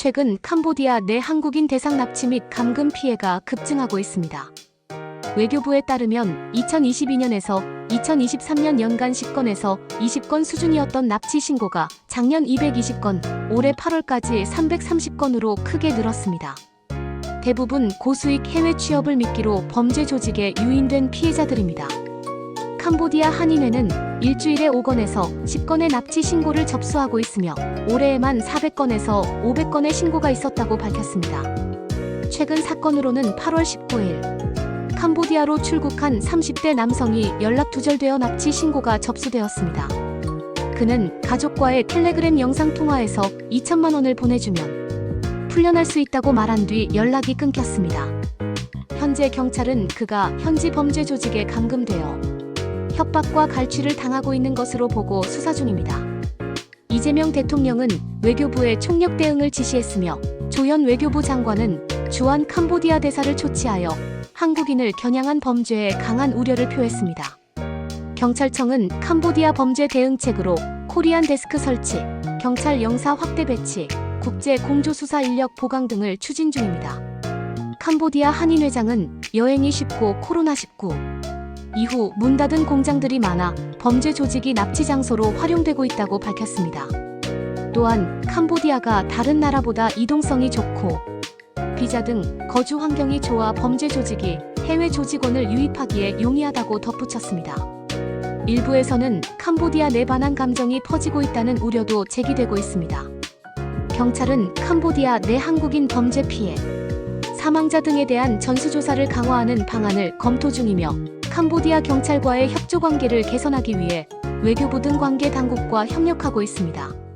최근 캄보디아 내 한국인 대상 납치 및 감금 피해가 급증하고 있습니다. 외교부에 따르면 2022년에서 2023년 연간 10건에서 20건 수준이었던 납치 신고가 작년 220건, 올해 8월까지 330건으로 크게 늘었습니다. 대부분 고수익 해외 취업을 미끼로 범죄 조직에 유인된 피해자들입니다. 캄보디아 한인회는 일주일에 5건에서 10건의 납치 신고를 접수하고 있으며 올해에만 400건에서 500건의 신고가 있었다고 밝혔습니다. 최근 사건으로는 8월 19일 캄보디아로 출국한 30대 남성이 연락 두절되어 납치 신고가 접수되었습니다. 그는 가족과의 텔레그램 영상 통화에서 2천만 원을 보내주면 풀려날 수 있다고 말한 뒤 연락이 끊겼습니다. 현재 경찰은 그가 현지 범죄 조직에 감금되어 협박과 갈취를 당하고 있는 것으로 보고 수사 중입니다. 이재명 대통령은 외교부에 총력 대응을 지시했으며 조현 외교부 장관은 주한 캄보디아 대사를 초치하여 한국인을 겨냥한 범죄에 강한 우려를 표했습니다. 경찰청은 캄보디아 범죄 대응책으로 코리안 데스크 설치, 경찰 영사 확대 배치, 국제 공조 수사 인력 보강 등을 추진 중입니다. 캄보디아 한인회장은 여행이 쉽고 코로나19 이후 문 닫은 공장들이 많아 범죄 조직이 납치 장소로 활용되고 있다고 밝혔습니다. 또한 캄보디아가 다른 나라보다 이동성이 좋고 비자 등 거주 환경이 좋아 범죄 조직이 해외 조직원을 유입하기에 용이하다고 덧붙였습니다. 일부에서는 캄보디아 내 반한 감정이 퍼지고 있다는 우려도 제기되고 있습니다. 경찰은 캄보디아 내 한국인 범죄 피해, 사망자 등에 대한 전수조사를 강화하는 방안을 검토 중이며 캄보디아 경찰과의 협조 관계를 개선하기 위해 외교부 등 관계 당국과 협력하고 있습니다.